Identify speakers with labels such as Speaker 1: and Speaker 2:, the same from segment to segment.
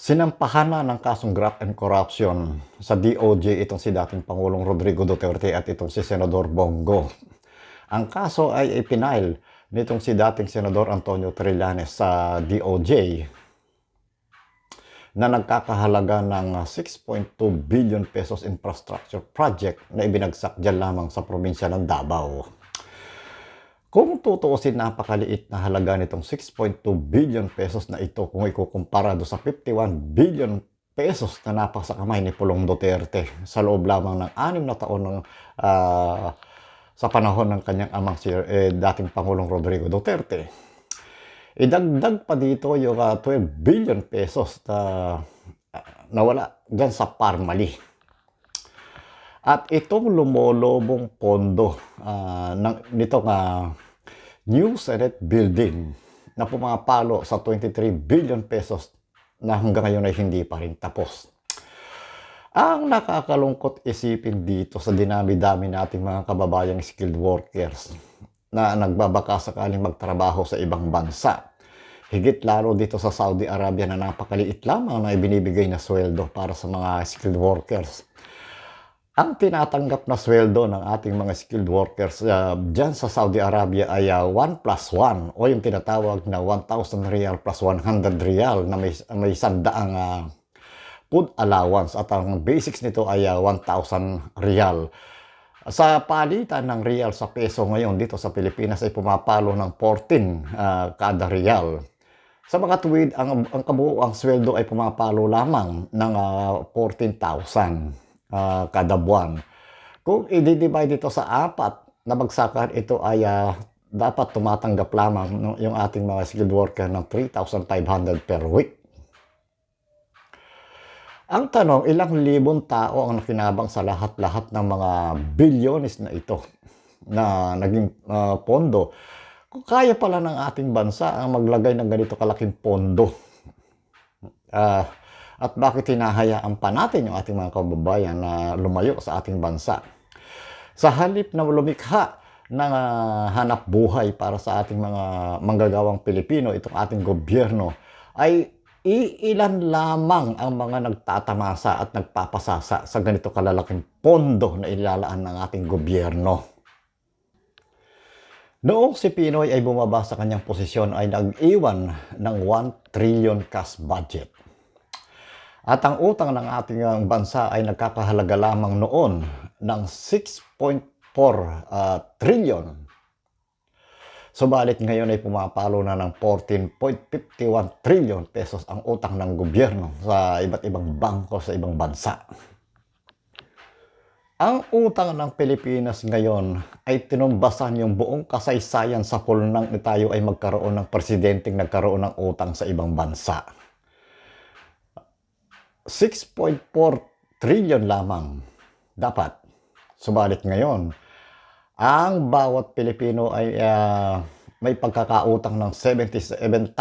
Speaker 1: Sinampahan na ng kasong graft and corruption sa DOJ itong si dating Pangulong Rodrigo Duterte at itong si Senador Bongo. Ang kaso ay ipinail nitong si dating Senador Antonio Trillanes sa DOJ na nagkakahalaga ng 6.2 billion pesos infrastructure project na ibinagsak dyan lamang sa probinsya ng Davao. Kung tutuusin, napakaliit na halaga nitong 6.2 billion pesos na ito kung ikukumpara do sa 51 billion pesos na napasa kamay ni Pulong Duterte sa loob lamang ng anim na taon ng, ah, sa panahon ng kanyang amang si eh, dating Pangulong Rodrigo Duterte. Idagdag pa dito yung ah, 12 billion pesos na ah, nawala dyan sa Parmali. At itong lumolobong pondo ah, ng, nitong ah, New Senate Building na pumapalo sa 23 billion pesos na hanggang ngayon ay hindi pa rin tapos. Ang nakakalungkot isipin dito sa dinami-dami nating mga kababayang skilled workers na nagbabaka sakaling magtrabaho sa ibang bansa. Higit lalo dito sa Saudi Arabia na napakaliit lamang na ibinibigay na sweldo para sa mga skilled workers. Ang tinatanggap na sweldo ng ating mga skilled workers uh, dyan sa Saudi Arabia ay uh, 1 plus 1 o yung tinatawag na 1,000 real plus 100 real na may, may sandaang uh, food allowance at ang basics nito ay uh, 1,000 real. Sa palitan ng real sa peso ngayon dito sa Pilipinas ay pumapalo ng 14 uh, kada real. Sa mga tuwid, ang, ang kabuuang sweldo ay pumapalo lamang ng uh, 14,000 uh, kada buwan. Kung i-divide ito sa apat na bagsakan, ito ay uh, dapat tumatanggap lamang no, yung ating mga skilled worker ng 3,500 per week. Ang tanong, ilang libong tao ang nakinabang sa lahat-lahat ng mga bilyones na ito na naging uh, pondo. Kung kaya pala ng ating bansa ang maglagay ng ganito kalaking pondo. Uh, at bakit hinahayaan pa natin yung ating mga kababayan na lumayo sa ating bansa. Sa halip na lumikha ng uh, hanap buhay para sa ating mga manggagawang Pilipino, itong ating gobyerno, ay iilan lamang ang mga nagtatamasa at nagpapasasa sa ganito kalalaking pondo na ilalaan ng ating gobyerno. Noong si Pinoy ay bumaba sa kanyang posisyon ay nag-iwan ng 1 trillion cash budget. At ang utang ng ating bansa ay nagkakahalaga lamang noon ng 6.4 uh, trillion. Subalit ngayon ay pumapalo na ng 14.51 trillion pesos ang utang ng gobyerno sa iba't ibang bangko sa ibang bansa. Ang utang ng Pilipinas ngayon ay tinumbasan yung buong kasaysayan sa pulnang tayo ay magkaroon ng presidenteng nagkaroon ng utang sa ibang bansa. 6.4 trillion lamang dapat. Subalit ngayon, ang bawat Pilipino ay uh, may pagkakautang ng 77,000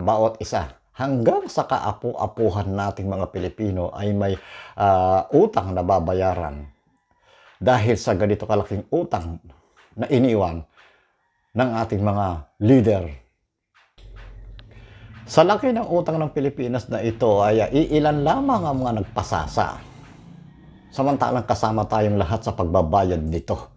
Speaker 1: bawat isa. Hanggang sa kaapu-apuhan nating mga Pilipino ay may uh, utang na babayaran. Dahil sa ganito kalaking utang na iniwan ng ating mga leader sa laki ng utang ng Pilipinas na ito ay iilan lamang ang mga nagpasasa. Samantalang kasama tayong lahat sa pagbabayad nito.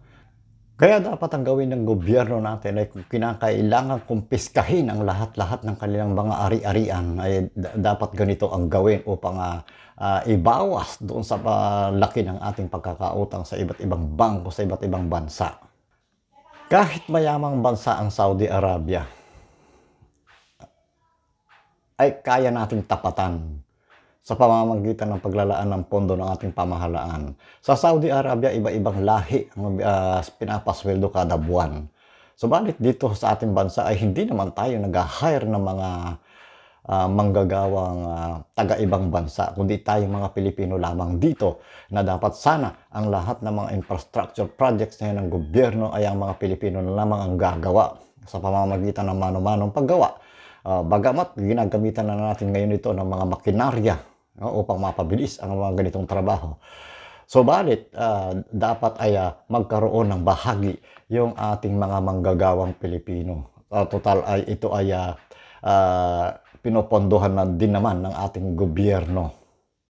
Speaker 1: Kaya dapat ang gawin ng gobyerno natin ay kinakailangan kumpiskahin ang lahat-lahat ng kanilang mga ari-arian ay dapat ganito ang gawin upang uh, uh, ibawas doon sa uh, laki ng ating pagkakautang sa iba't ibang bangko sa iba't ibang bansa. Kahit mayamang bansa ang Saudi Arabia, ay kaya nating tapatan sa pamamagitan ng paglalaan ng pondo ng ating pamahalaan. Sa Saudi Arabia, iba-ibang lahi ang uh, pinapasweldo kada buwan. Subalit dito sa ating bansa ay hindi naman tayo nag-hire ng mga uh, manggagawang uh, taga-ibang bansa, kundi tayo mga Pilipino lamang dito na dapat sana ang lahat ng mga infrastructure projects na ng gobyerno ay ang mga Pilipino na lamang ang gagawa sa pamamagitan ng mano-manong paggawa Uh, bagamat ginagamitan na natin ngayon ito ng mga makinarya no, upang mapabilis ang mga ganitong trabaho. So balit, uh, dapat ay uh, magkaroon ng bahagi yung ating mga manggagawang Pilipino. Uh, total ay ito ay uh, uh, pinopondohan na din naman ng ating gobyerno.